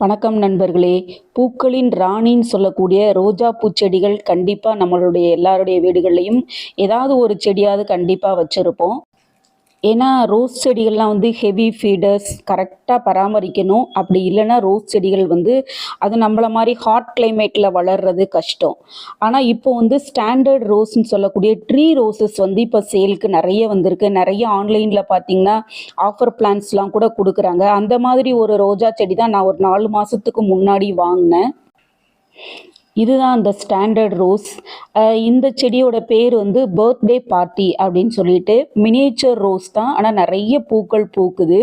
வணக்கம் நண்பர்களே. பூக்களின் ராணின்னு சொல்லக்கூடிய ரோஜா பூச்செடிகள் கண்டிப்பாக நம்மளுடைய எல்லாருடைய வீடுகள்லையும் ஏதாவது ஒரு செடியாவது கண்டிப்பாக வச்சுருப்போம். ஏன்னா ரோஸ் செடிகள்லாம் வந்து ஹெவி ஃபீடர்ஸ் கரெக்டாக பராமரிக்கணும். அப்படி இல்லைன்னா ரோஸ் செடிகள் வந்து அது நம்மள மாதிரி ஹாட் கிளைமேட்டில் வளர்றது கஷ்டம். ஆனால் இப்போ வந்து ஸ்டாண்டர்ட் ரோஸ்ன்னு சொல்லக்கூடிய ட்ரீ ரோசஸ் வந்து இப்போ சேலுக்கு நிறைய வந்திருக்கு. நிறைய ஆன்லைனில் பார்த்தீங்கன்னா ஆஃபர் பிளான்ஸ்லாம் கூட கொடுக்குறாங்க. அந்த மாதிரி ஒரு ரோஜா செடி தான் நான் ஒரு நாலு மாதத்துக்கு முன்னாடி வாங்கினேன். இதுதான் அந்த ஸ்டாண்டர்ட் ரோஸ் இந்த செடியோட பேர் வந்து பர்த்டே பார்ட்டி அப்படின்னு சொல்லிட்டு மினியேச்சர் ரோஸ் தான். ஆனால் நிறைய பூக்கள் பூக்குது.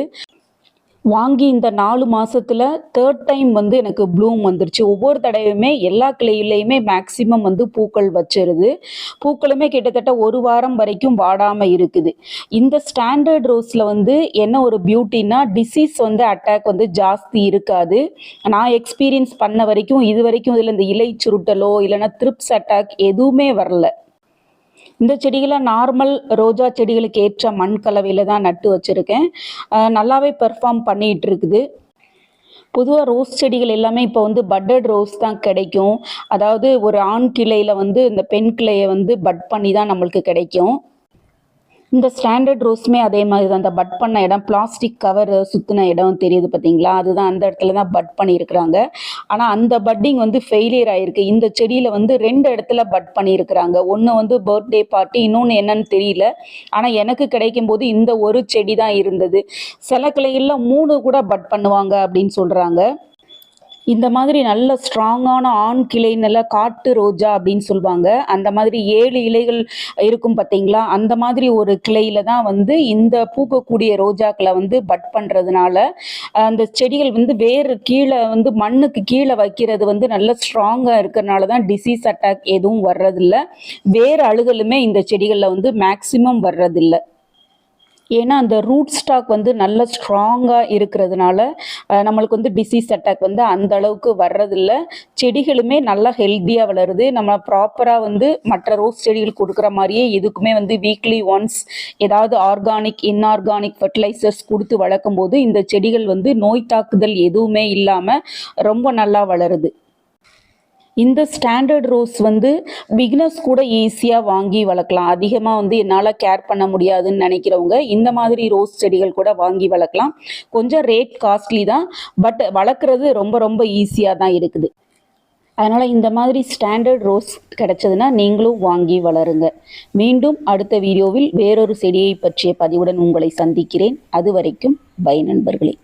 வாங்கி இந்த நாலு மாசத்துல தேர்ட் டைம் வந்து எனக்கு ப்ளூம் வந்துருச்சு. ஒவ்வொரு தடவையுமே எல்லா கிளையிலையுமே மேக்சிமம் வந்து பூக்கள் வச்சிருது. பூக்களுமே கிட்டத்தட்ட ஒரு வாரம் வரைக்கும் வாடாம இருக்குது. இந்த ஸ்டாண்டர்ட் ரோஸ்ல வந்து என்ன ஒரு பியூட்டினா டிசீஸ் வந்து அட்டாக் வந்து ஜாஸ்தி இருக்காது. நான் எக்ஸ்பீரியன்ஸ் பண்ண வரைக்கும் இது வரைக்கும் இதில் இந்த இலை சுருட்டலோ இல்லைன்னா த்ரிப்ஸ் அட்டாக் எதுவுமே வரல. இந்த செடிகளை நார்மல் ரோஜா செடிகளுக்கு ஏற்ற மண் கலவையில் தான் நட்டு வச்சுருக்கேன். நல்லாவே பெர்ஃபார்ம் பண்ணிகிட்டு இருக்குது. பொதுவாக ரோஸ் செடிகள் எல்லாமே இப்போ வந்து பட்டட் ரோஸ் தான் கிடைக்கும். அதாவது ஒரு ஆண் கிளையில் வந்து இந்த பெண் கிளையை வந்து பட் பண்ணி தான் நம்மளுக்கு கிடைக்கும். இந்த ஸ்டாண்டர்ட் ரோஸுமே அதே மாதிரி தான் அந்த பட் பண்ண இடம் பிளாஸ்டிக் கவர் சுற்றின இடம் தெரியுது பார்த்தீங்களா? அதுதான் அந்த இடத்துல தான் பட் பண்ணியிருக்கிறாங்க. ஆனால் அந்த பட்டிங் வந்து ஃபெயிலியர் ஆகிருக்கு இந்த செடியில் வந்து ரெண்டு இடத்துல பட் பண்ணியிருக்கிறாங்க. ஒன்று வந்து பர்த்டே பார்ட்டி இன்னொன்று என்னன்னு தெரியல. ஆனால் எனக்கு கிடைக்கும் போது இந்த ஒரு செடி தான் இருந்தது. சில கிளையில் மூணு கூட பட் பண்ணுவாங்க அப்படின்னு சொல்கிறாங்க இந்த மாதிரி நல்ல ஸ்ட்ராங்கான ஆண் கிளை நல்ல காட்டு ரோஜா அப்படின்னு சொல்லுவாங்க. அந்த மாதிரி ஏழு இலைகள் இருக்கும் பார்த்தீங்களா? அந்த மாதிரி ஒரு கிளையில தான் வந்து இந்த பூக்கக்கூடிய ரோஜாக்களை வந்து பட் பண்ணுறதுனால அந்த செடிகள் வந்து வேறு கீழே வந்து மண்ணுக்கு கீழே வைக்கிறது வந்து நல்ல ஸ்ட்ராங்காக இருக்கிறனால தான் டிசீஸ் அட்டாக் எதுவும் வர்றதில்ல. வேறு அழுகலுமே இந்த செடிகளில் வந்து மேக்சிமம் வர்றதில்லை. ஏன்னா அந்த ரூட் ஸ்டாக் வந்து நல்ல ஸ்ட்ராங்காக இருக்கிறதுனால நம்மளுக்கு வந்து டிசீஸ் அட்டாக் வந்து அந்த அளவுக்கு வர்றதில்ல. செடிகளுமே நல்லா ஹெல்த்தியாக வளருது. நம்ம ப்ராப்பராக வந்து மற்ற ரோஸ் செடிகள் கொடுக்குற மாதிரியே இதுக்குமே வந்து வீக்லி ஒன்ஸ் ஏதாவது ஆர்கானிக் இன்ஆர்கானிக் ஃபர்டிலைசர்ஸ் கொடுத்து வளர்க்கும் போது இந்த செடிகள் வந்து நோய் தாக்குதல் எதுவுமே இல்லாமல் ரொம்ப நல்லா வளருது. இந்த ஸ்டாண்டர்ட் ரோஸ் வந்து பிக்னஸ் கூட ஈஸியாக வாங்கி வளர்க்கலாம். அதிகமாக வந்து என்னால் கேர் பண்ண முடியாதுன்னு நினைக்கிறவங்க இந்த மாதிரி ரோஸ் செடிகள் கூட வாங்கி வளர்க்கலாம். கொஞ்சம் ரேட் காஸ்ட்லி தான் பட் வளர்க்குறது ரொம்ப ரொம்ப ஈஸியாக தான் இருக்குது. அதனால் இந்த மாதிரி ஸ்டாண்டர்ட் ரோஸ் கிடைச்சதுன்னா நீங்களும் வாங்கி வளருங்க. மீண்டும் அடுத்த வீடியோவில் வேறொரு செடியை பற்றிய பதிவுடன் உங்களை சந்திக்கிறேன். அது வரைக்கும் பை நண்பர்களே.